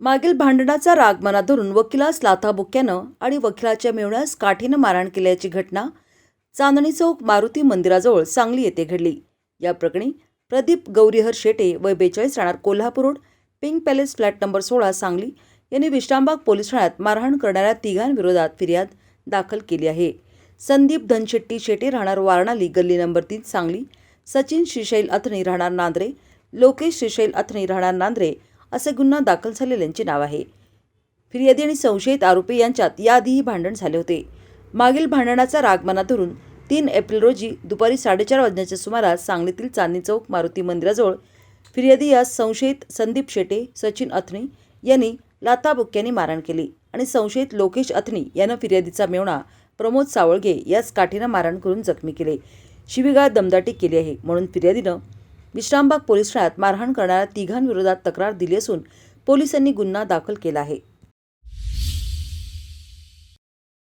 मागील भांडणाचा राग मनात धरून वकिलास लाथाबुक्क्यानं आणि वकिलाच्या मिळण्यास काठीनं मारहाण केल्याची घटना चांदणी चौक मारुती मंदिराजवळ सांगली येथे घडली. या प्रकरणी प्रदीप गौरीहर शेटे वय बेचाळीस राहणार Kolhapur road pink palace flat number सोळा सांगली यांनी विश्रामबाग पोलीस ठाण्यात मारहाण करणाऱ्या तिघांविरोधात फिर्याद दाखल केली आहे. संदीप धनशेट्टी शेटे राहणार वारणाली गल्ली नंबर तीन सांगली. सचिन श्रीशैल अथणी राहणार नांद्रे. लोकेश श्रीशैल अथणी राहणार नांद्रे. असे गुन्हा दाखल झालेल्यांचे नाव आहे. फिर्यादी आणि संशयित आरोपी यांच्यात याआधीही भांडण झाले होते. मागील भांडणाचा राग मनात धरून तीन एप्रिल रोजी दुपारी साडेचार वाजण्याच्या सुमारास सांगलीतील चांदणी चौक मारुती मंदिराजवळ फिर्यादी यास संशयित संदीप शेटे सचिन अथणी यांनी लाताबुक्क्यांनी मारहाण केली आणि संशयित लोकेश अथणी यानं फिर्यादीचा मेवणा प्रमोद सावळगे यास काठीनं मारहाण करून जखमी केले. शिवीगाळ दमदाटी केली आहे म्हणून फिर्यादीनं विश्रामबाग पोलीस ठाण्यात मारहाण करणाऱ्या तिघांविरोधात तक्रार दिली असून पोलिसांनी गुन्हा दाखल केला आहे.